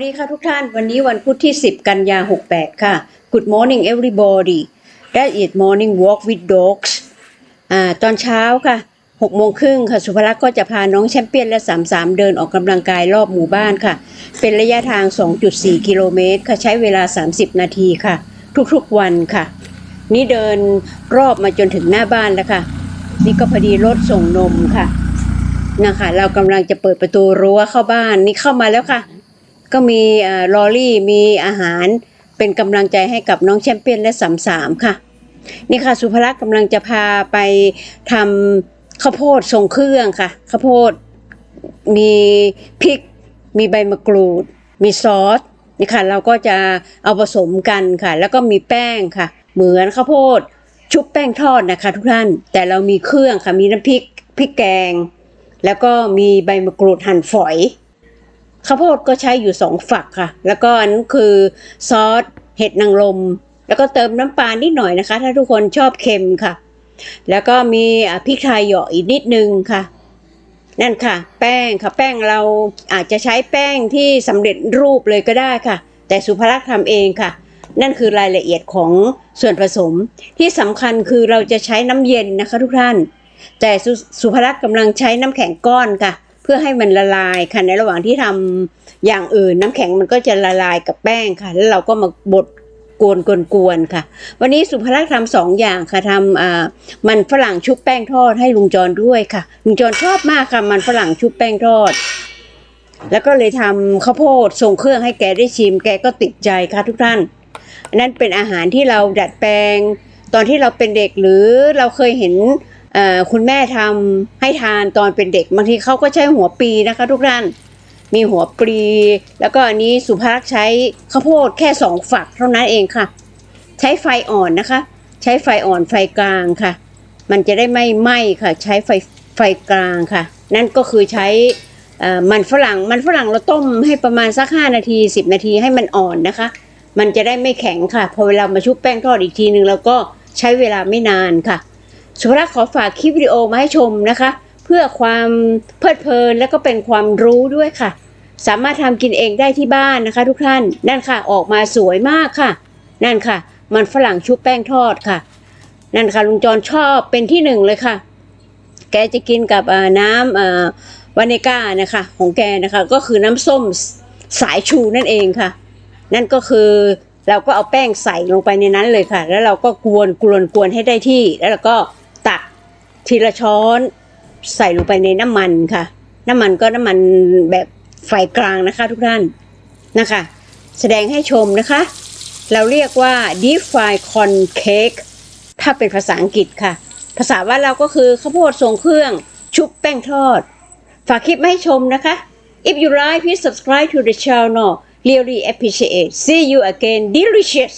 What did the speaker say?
สวัสดีค่ะทุกท่าน วันนี้วันพุธที่ 10 กันยา 68 ค่ะ Good morning everybody That is morning walk with dogs อ่าตอนเช้าค่ะ6โมงครึ่งค่ะ สุภลักษณ์ก็จะพาน้องแชมเปี้ยนและ 33 เดินออกกำลังกายรอบหมู่บ้านค่ะ เป็นระยะทาง 2.4 กิโลเมตรค่ะ ใช้เวลา 30 นาทีค่ะ ทุกๆวันค่ะ นี่เดินรอบมาจนถึงหน้าบ้านแล้วค่ะ นี่ก็พอดีรถส่งนมค่ะนะคะ เรากำลังจะเปิดประตูรั้วเข้าบ้าน นี่เข้ามาแล้วค่ะ ก็มีลอรี่มีอาหารเป็นกำลังใจให้กับน้องแชมเปี้ยนและสามสามค่ะ นี่ค่ะสุภลักษ์กำลังจะพาไปทำข้าวโพดทรงเครื่องค่ะข้าวโพดมีพริก มีใบมะกรูด มีซอสนี่ค่ะเราก็จะเอาผสมกันค่ะ แล้วก็มีแป้งค่ะ เหมือนข้าวโพดชุบแป้งทอดนะคะทุกท่านแต่เรามีเครื่องค่ะมีน้ำพริกพริกแกง แล้วก็มีใบมะกรูดหั่นฝอย ข้าวโพดก็ใช้อยู่สองฝักค่ะ แล้วก็อันคือซอสเห็ดนางรม แล้วก็เติมน้ำปลานิดหน่อยนะคะ ถ้าทุกคนชอบเค็มค่ะ แล้วก็มีพริกไทยเหยาะอีกนิดนึงค่ะ นั่นค่ะ แป้งค่ะ แป้งเราอาจจะใช้แป้งที่สำเร็จรูปเลยก็ได้ค่ะ แต่สุภลักษณ์ทำเองค่ะ นั่นคือรายละเอียดของส่วนผสม ที่สำคัญคือเราจะใช้น้ำเย็นนะคะ ทุกท่าน แต่สุสุภลักษณ์กำลังใช้น้ำแข็งก้อนค่ะ พื่อให้มันละลายค่ะในระหว่างที่ทำอย่างอื่น น้ำแข็งมันก็จะละลายกับแป้งค่ะ แล้วเราก็มาบดกวนกวนกวนค่ะ วันนี้สุภลักษณ์ทำสองอย่างค่ะทำมันฝรั่งชุบแป้งทอดให้ลุงจรด้วยค่ะลุงจรชอบมากค่ะมันฝรั่งชุบแป้งทอด แล้วก็เลยทำข้าวโพดส่งเครื่องให้แกได้ชิม แกก็ติดใจค่ะทุกท่านนนั้นเป็นอาหารที่เราดัดแปลง ตอนที่เราเป็นเด็กหรือเราเคยเห็น คุณแม่ทำให้ทานตอนเป็นเด็กบางทีเขาก็ใช้หัวปีนะคะ ทุกท่านมีหัวปลีแล้วก็อันนี้สุภาพใช้ข้าวโพดแค่สองฝักเท่านั้นเองค่ะ ใช้ไฟอ่อนนะคะ ใช้ไฟอ่อนไฟกลางค่ะ มันจะได้ไม่ไหม้ค่ะ ใช้ไฟไฟกลางค่ะ นั่นก็คือใช้มันฝรั่งมันฝรั่งเราต้มให้ประมาณสัก5นาที10นาทีให้มันอ่อนนะคะ มันจะได้ไม่แข็งค่ะ พอเวลามาชุบแป้งทอดอีกทีหนึ่งแล้วก็ใช้เวลาไม่นานค่ะ สุภลักษณ์ขอฝากคลิปวิดีโอมาให้ชมนะคะ เพื่อความเพลิดเพลินและก็เป็นความรู้ด้วยค่ะ สามารถทำกินเองได้ที่บ้านนะคะ ทุกท่านนั่นค่ะ ออกมาสวยมากค่ะ นั่นค่ะ มันฝรั่งชุบแป้งทอดค่ะ นั่นค่ะลุงจรชอบเป็นที่หนึ่งเลยค่ะ แกจะกินกับน้ำวานิก้านะคะ ของแกนะคะ ก็คือน้ำส้มสายชูนั่นเองค่ะ นั่นก็คือเราก็เอาแป้งใส่ลงไปในนั้นเลยค่ะ แล้วเราก็กวนกวนกวนให้ได้ที่ แล้วเราก็ ทีละช้อนใส่ลงไปในน้ำมันค่ะ น้ำมันก็น้ำมันแบบไฟกลางนะคะทุกท่านนะคะ แสดงให้ชมนะคะ เราเรียกว่า deep fry corn cake ถ้าเป็นภาษาอังกฤษค่ะ ภาษาว่านเราก็คือข้าวโพดทรงเครื่องชุบแป้งทอด ฝากคลิปมาให้ชมนะคะ If you like please subscribe to the channel really appreciate see you again delicious